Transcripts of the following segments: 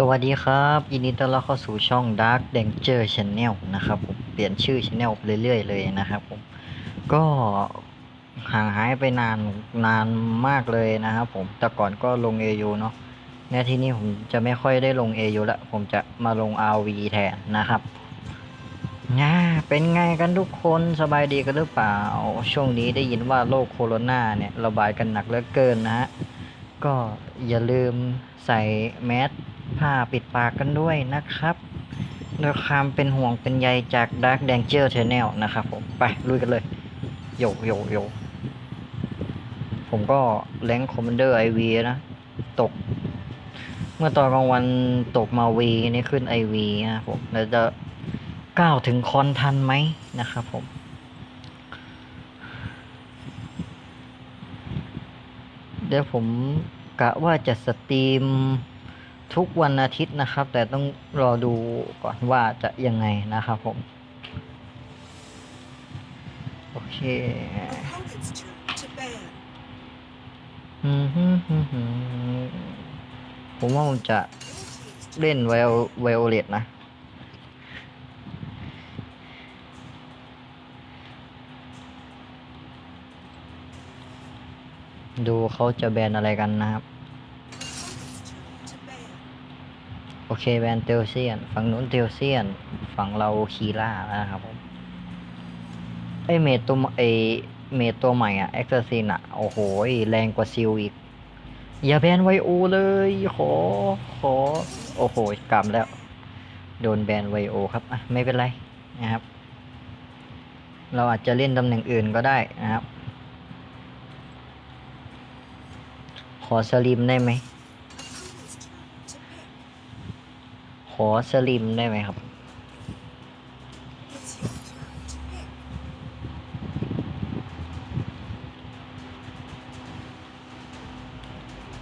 สวัสดีครับ ยินดีต้อนรับเข้าสู่ช่อง Dark Danger Channel นะครับผมเปลี่ยนชื่อ Channel เรื่อยๆเลยนะครับผมก็ห่างหายไปนานนานมากเลยนะครับผมแต่ก่อนก็ลง AU เนาะในที่นี้ผมจะไม่ค่อยได้ลง AU ละผมจะมาลง RV แทนนะครับน่าเป็นไงกันทุกคนสบายดีกันหรือเปล่า ช่วงนี้ได้ยินว่าโรคโคโรนาเนี่ยระบาดกันหนักเหลือเกินนะฮะก็อย่าลืมใส่แมส ผ้าปิดปากกันด้วยนะครับด้วยความเป็นห่วงเป็นใยจาก Dark Danger Channel นะครับผม ไปลุยกันเลยโยโยโยผมก็แรงคอมมานเดอร์ไอวีนะ ตก เมื่อตอนกลางวันตกมาวีนี่ขึ้นไอวีนะผมแล้วจะก้าวถึงคอนทันไหมนะครับผมเดี๋ยวผมกะว่าจะสตรีม ทุกวันอาทิตย์นะครับ แต่ต้องรอดูก่อนว่าจะยังไงนะครับผม โอเคผมว่าผมจะเล่นไวโอไวโอเลตนะดูเขาจะแบนอะไรกันนะครับ โอเคแบนเตลเซียน ฝั่งนู้นเตลเซียน ฝั่งเราคีล่านะครับผมไอเมทตัวใหม่ไอเมทตัวใหม่อะเอ็กซ์ซินอะโอ้โหแรงกว่าซิลอีก อย่าแบนไวโอเลยขอขอโอ้โหกลับแล้ว โดนแบนไวโอครับอะไม่เป็นไรนะครับ เราอาจจะเล่นตำแหน่งอื่นก็ได้นะครับ ขอสลิมได้ไหม อสลิมได้ไหมครับ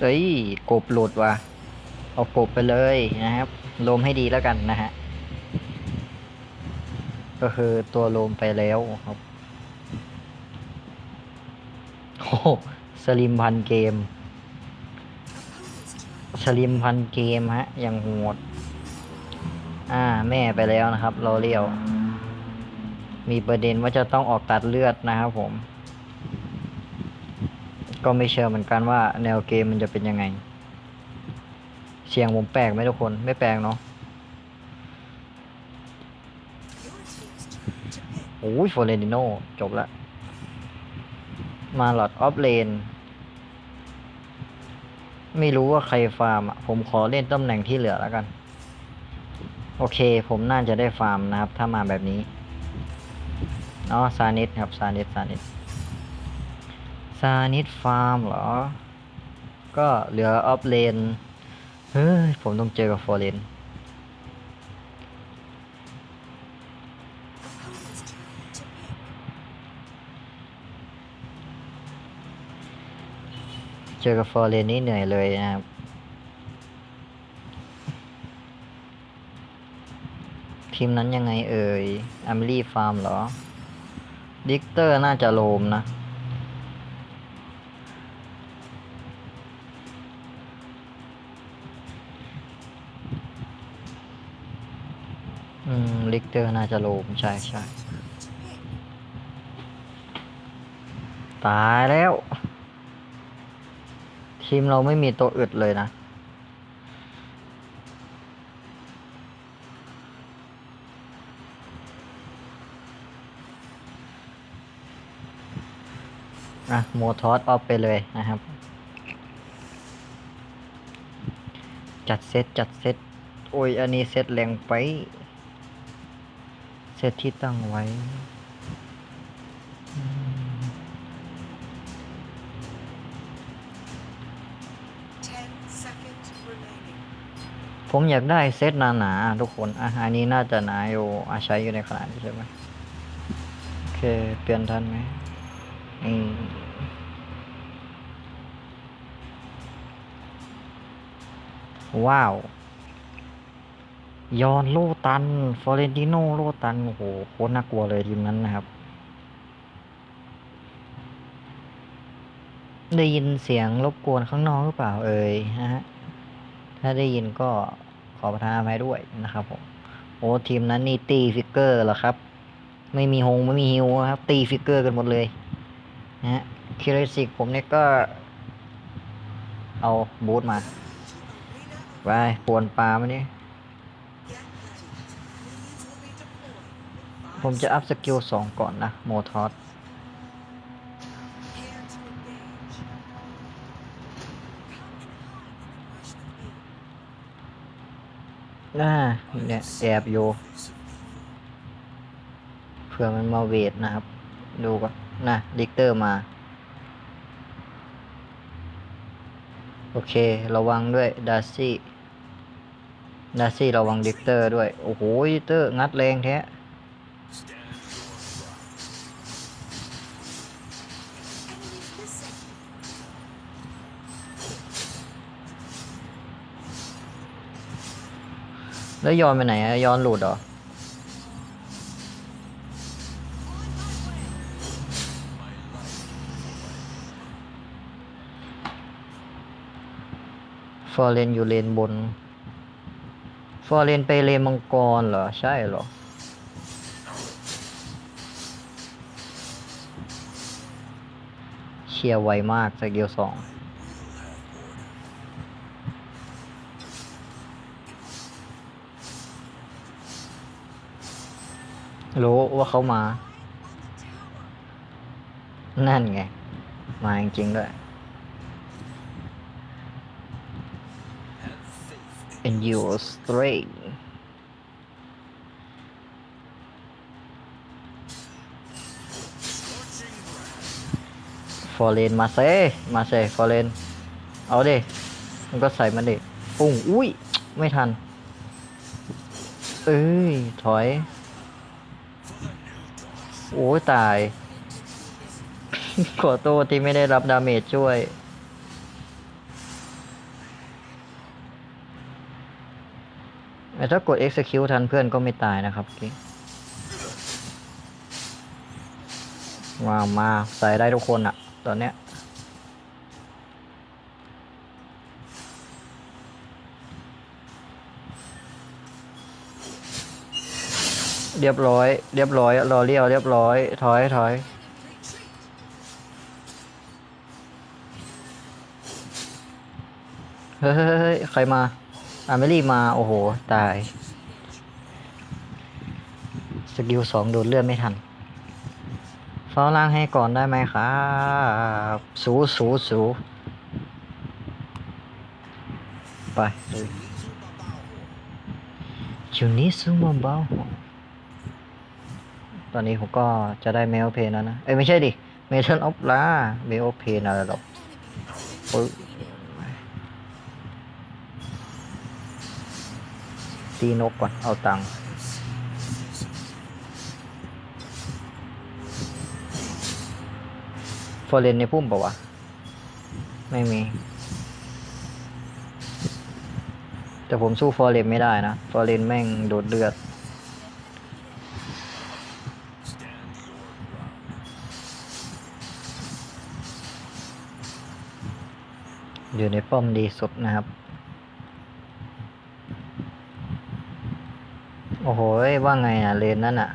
เอ้ย กบหลุดว่ะ เอากบไปเลยนะครับ ลมให้ดีแล้วกันนะฮะ ก็คือตัวลมไปแล้วครับ โอ้โหสลิมพันเกมสลิมพันเกมฮะ อย่างโหด อ่า แม่ไปแล้วนะครับเราเรียว มีประเด็นว่าจะต้องออกตัดเลือดนะครับผม ก็ไม่เชื่อเหมือนกันว่าแนวเกมมันจะเป็นยังไง เสียงผมแปลกไหมทุกคน ไม่แปลกเนาะโอ้ยโฟเรนิโนจบละ มาหลอดออฟเลน ไม่รู้ว่าใครฟาร์มอะ ผมขอเล่นตำแหน่งที่เหลือแล้วกัน โอเค ผมน่าจะได้ฟาร์มนะครับ ถ้ามาแบบนี้อ๋อซานิดครับซานิดซานิดซานิดฟาร์มเหรอ ก็เหลือออฟเลน เฮ้ย ผมต้องเจอกับฟเรน Opponent's turn to pick. เจอกับฟอร์เรนนี่เหนื่อยเลยนะครับ ทีมนั้นยังไงเอ่ยอ m มลี่ฟาร์มเหรอ ดิกเตอร์น่าจะโลมนะ อืม ลิกเตอร์น่าจะโลม ใช่ใช่ตายแล้ว ทีมเราไม่มีตัวอึดเลยนะ อะโมทอสออฟไปเลยนะครับ จัดเซตจัดเซตโอ้ย อันนี้เซตแรงไป เซตที่ตั้งไว้ผมอยากได้เซตหนาๆทุกคนอะอันนี้น่าจะหนาอยู่อาใช้อยู่ในขนาดนี้ใช่ไหมโอเค เปลี่ยนทันไหม ว้าว ยอนโลตัน ฟอเรนติโนโลตัน โอ้โห โคตรน่ากลัวเลยทีมนั้นนะครับ ได้ยินเสียงรบกวนข้างนอกหรือเปล่าเอ่ยนะฮะ ถ้าได้ยินก็ขอประทานอภัยด้วยนะครับผม โอ้ ทีมนั้นนี่ตีฟิกเกอร์เหรอครับ ไม่มีฮงไม่มีฮิวครับ ตีฟิกเกอร์กันหมดเลย นะฮะคิริสิกผมเนี่ยก็ เอาบูทมา ไปปวนปลามานี่ผมจะอัพสกิลสองก่อนนะ โมทอสน่าเนี่ยแอบอยู่เผื่อมันมาเวทนะครับ ดูก่อนนะดิกเตอร์มา โอเค ระวังด้วยดาร์ซี่ดาร์ซี่ระวังดิกเตอร์ด้วย โอ้โหดิกเตอร์ งัดแรงแท้แล้วย้อนไปไหนอะย้อนหลุดเหรอ ฟอร์เรนอยู่เลนบน ฟอร์เรนไปเลนมังกรเหรอ ใช่เหรอ เชียร์ไวมากสกิลสองรู้ว่าเขามา นั่นไง มาจริงๆด้วย and your strength ฟอร์เรนมาเซมาเซฟอร์เรนเอาเดมันก็ใส่มันดิปุ้งอุ้ย ไม่ทัน เอ้ย ถอย โอ้ยตาย ขอโทษที่ไม่ได้รับดาเมจช่วย แต่ถ้ากด execute ทันเพื่อนก็ไม่ตายนะครับเมื่อกี้ว้าวมาใส่ได้ทุกคนอะตอนเนี้ยเรียบร้อย เรียบร้อย รอเลี้ยว เรียบร้อย ถอย ถอย เฮ้ย ใครมา อาเมลี่มา โอ้โห ตาย สกิลสองโดนเลื่อนไม่ทันฟ้าล่างให้ก่อนได้ไหมครับสูสูสูไปเลยชูนิซูมาเบาตอนนี้ผมก็จะได้เมลเพนแล้วนะ เอ้ยไม่ใช่ดิ เมทัลออฟลาเมลเพนอะไรหรอกปึ๊บ ตีนกก่อน เอาตังค์ฟอร์เรนในพุ่มปะวะ ไม่มี แต่ผมสู้ฟอร์เรนไม่ได้นะ ฟอร์เรนแม่งโดดเลือดอยู่ในป้อมดีสุดนะครับ อ้โห ว่าไงอะ เลนนั่นอะ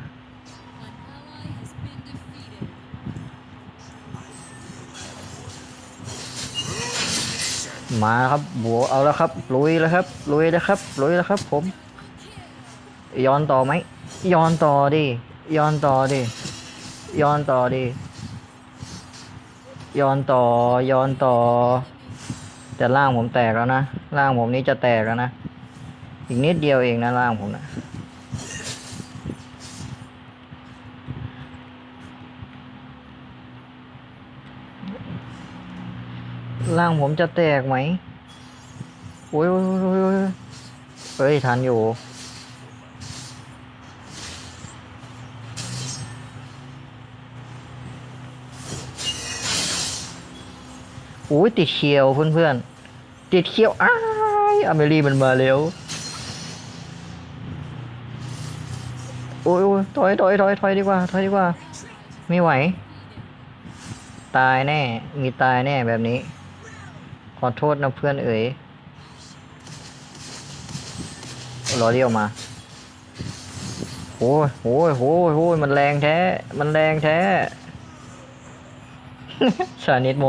มาครับบัวเอาแล้วครับ ลุยแล้วครับ ลุยแล้วครับ ลุยแล้วครับ ผม ย้อนต่อไหม ย้อนต่อดิ ย้อนต่อดิ ย้อนต่อดิ ย้อนต่อ ย้อนต่อ แต่ร่างผมแตกแล้วนะร่างผมนี้จะแตกแล้วนะ อีกนิดเดียวเองนะร่างผมนะ ร่างผมจะแตกไหมโอ้ยโอ้ยโอ้ยเฮ้ยทันอยู่ โอ้ยติดเคียวเพื่อนๆ ติดเคียวอ้ายอเมรี่มันมาเร็วโอ้ยโอ้ยถอยถอยถอยถอยดีกว่า ถอยดีกว่า ไม่ไหว ตายแน่ มีตายแน่แบบนี้ ขอโทษนะเพื่อนเอ๋ยรอเรียวมาโอ้ยโอ้ยโอ้ยโอ้ยมันแรงแท้ มันแรงแท้สานิดโม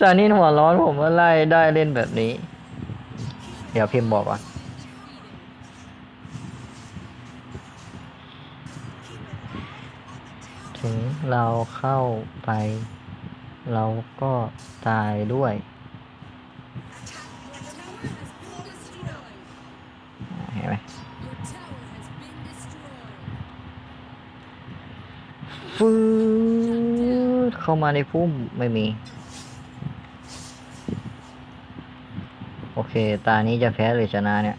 สานิดหัวร้อนผมว่าไล่ได้เล่นแบบนี้ เดี๋ยวพิมพ์บอกก่อนถึงเราเข้าไป เราก็ตายด้วย ฟืดเข้ามาในพุ่มไม่มี โอเค ตานี้จะแพ้หรือชนะเนี่ย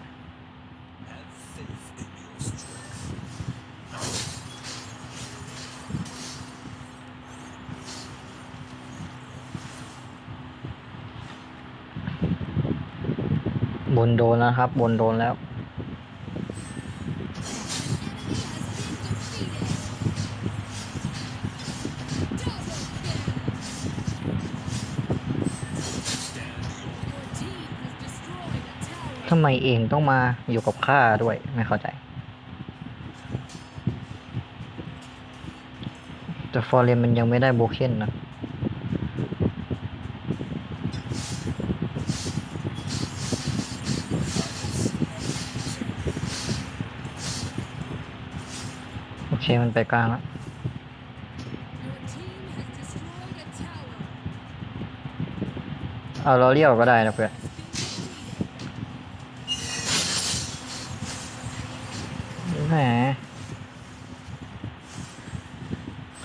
บนโดนแล้วครับ บนโดนแล้ว ทำไมเองต้องมาอยู่กับข้าด้วยไม่เข้าใจ แต่ฟอร์เรนมันยังไม่ได้โบเคนนะโอเคมันไปกลางแล้วเอาเราเรียวก็ได้นะเพื่อน แหม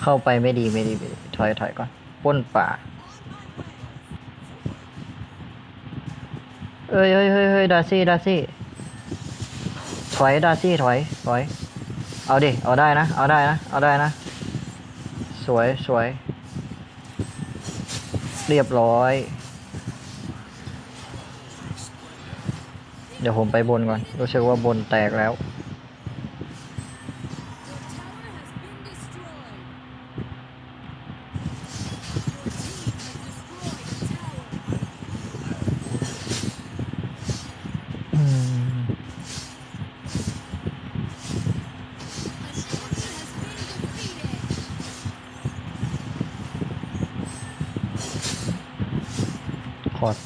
เข้าไปไม่ดีไม่ดีไม่ดีถอยถอยก่อนป้นป่า เอ้ยเฮ้ยเฮ้ยเฮ้ยดาซี่ดาซี่ ถอยดาซี่ถอยถอย เอาดิ เอาได้นะ เอาได้นะ เอาได้นะ สวยสวย เรียบร้อย เดี๋ยวผมไปบนก่อน รู้สึกว่าบนแตกแล้ว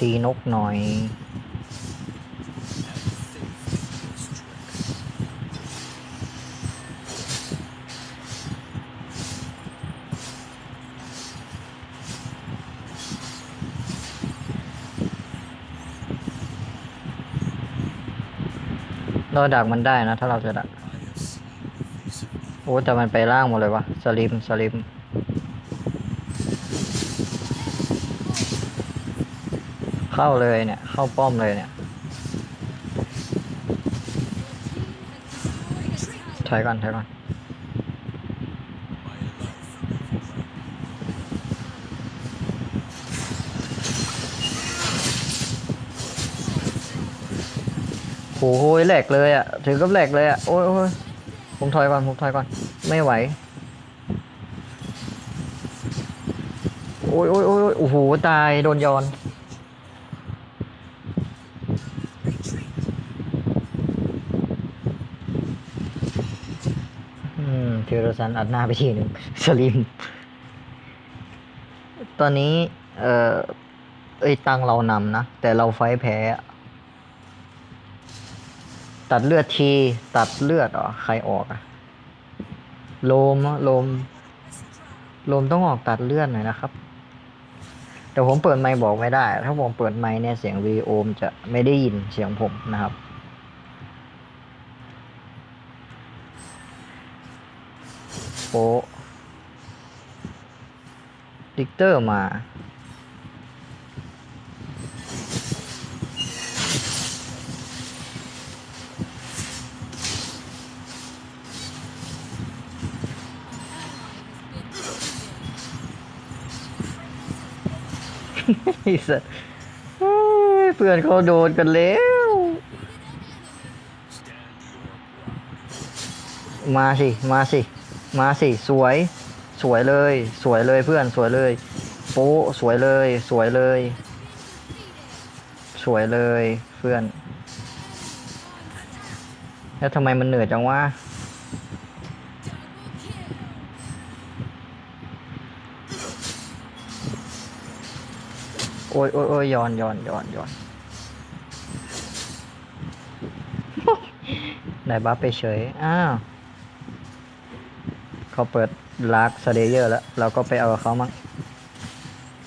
ตีนกหน่อย เราดักมันได้นะ ถ้าเราจะดัก โอ้ แต่มันไปล่างหมดเลยวะ สลิม สลิม เข้าเลยเนี่ย เข้าป้อมเลยเนี่ย ถอยก่อนถอยก่อน โอ้โหแหลกเลยอะ ถึงกับแหลกเลยอะ โอ้ยโอ้ยผมถอยก่อน ผมถอยก่อน ไม่ไหว โอ้ยโอ้ยโอ้ยโอ้โห ตาย โดนย้อน อืมเทโรซันอัดหน้าไปทีหนึ่งสลิม ตอนนี้ เอ่อเอ้ยตังเรานำนะ แต่เราไฟแพ้ ตัดเลือดที ตัดเลือดเหรอใครออกอะโลมโลมโลมต้องออกตัดเลือดหน่อยนะครับ แต่ผมเปิดไมค์บอกไม่ได้ ถ้าผมเปิดไมค์เนี่ยเสียงวีโอมจะไม่ได้ยินเสียงผมนะครับ โปะดิกเตอร์มา ไอ้สัสเฮ้ยเพื่อนเขาโดนกันแล้ว มาสิ มาสิ มาสิสวย สวยเลย สวยเลยเพื่อนสวยเลยโป๊สวยเลย สวยเลย สวยเลยเพื่อน แล้วทำไมมันเหนื่อยจังวะโอ้ยโอ้ยโอ้ยย้อนย้อนย้อนย้อนได้บัฟไปเฉย อ้าว เขาเปิดลากสเดเยอร์แล้ว เราก็ไปเอาเขามั้ง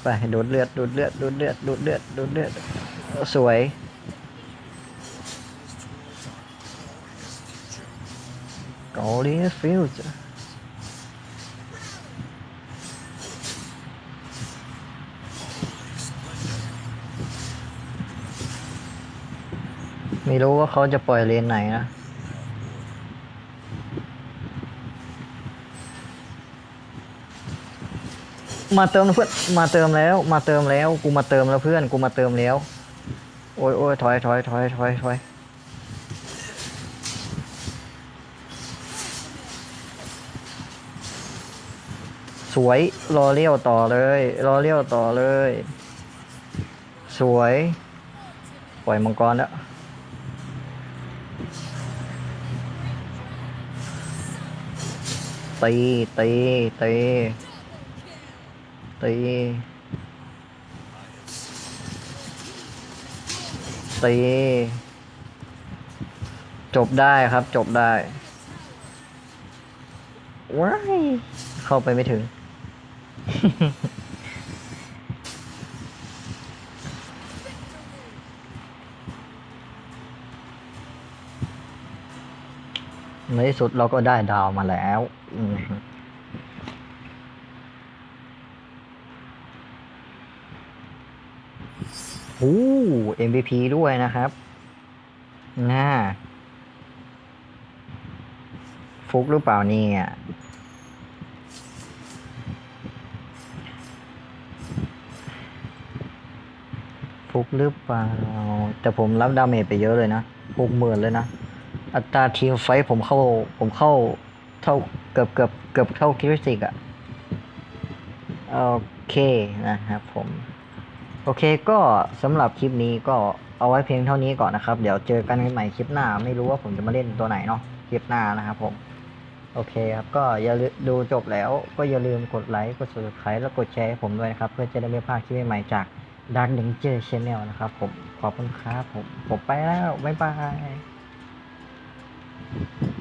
ไปดูดเลือดดูดเลือดดูดเลือดดูดเลือดดูดเลือดสวยเกาหลีฟิวจ้ะไม่รู้ว่าเขาจะปล่อยเลนไหนนะ มาเติมเพื่อนมาเติมแล้วมาเติมแล้วกูมาเติมแล้วเพื่อนกูมาเติมแล้ว โอ้ยโอ้ยถอยถอยถอยถอยถอยสวยรอเลี้ยวต่อเลยรอเลี้ยวต่อเลย สวย ปล่อยมังกรแล้วตีตีตี ตีตีจบได้ครับจบได้ว้ายเข้าไปไม่ถึง ในที่สุดเราก็ได้ดาวมาแล้ว อืม โอ้ MVP ด้วยนะครับน่าฟุกหรือเปล่าเนี่ยฟุกหรือเปล่า แต่ผมรับดาเมจไปเยอะเลยนะหกหมื่นเลยนะ อัตราทีมไฟผมเข้า ผมเข้าเท่าเกือบเกือบเกือบเท่าคิริสิกอะโอเคนะครับผม โอเคก็สำหรับคลิปนี้ก็เอาไว้เพียงเท่านี้ก่อนนะครับ เดี๋ยวเจอกันใหม่คลิปหน้า ไม่รู้ว่าผมจะมาเล่นตัวไหนเนาะคลิปหน้านะครับผม โอเคครับ ก็อย่าลืมดูจบแล้วก็อย่าลืมกดไลค์กด subscribe แล้วกดแชร์ให้ผมด้วยนะครับ เพื่อจะได้ไม่พลาดคลิปใหม่ๆจาก Dark Danger Channel นะครับผมขอบคุณครับผมผมไปแล้ว บ๊ายบาย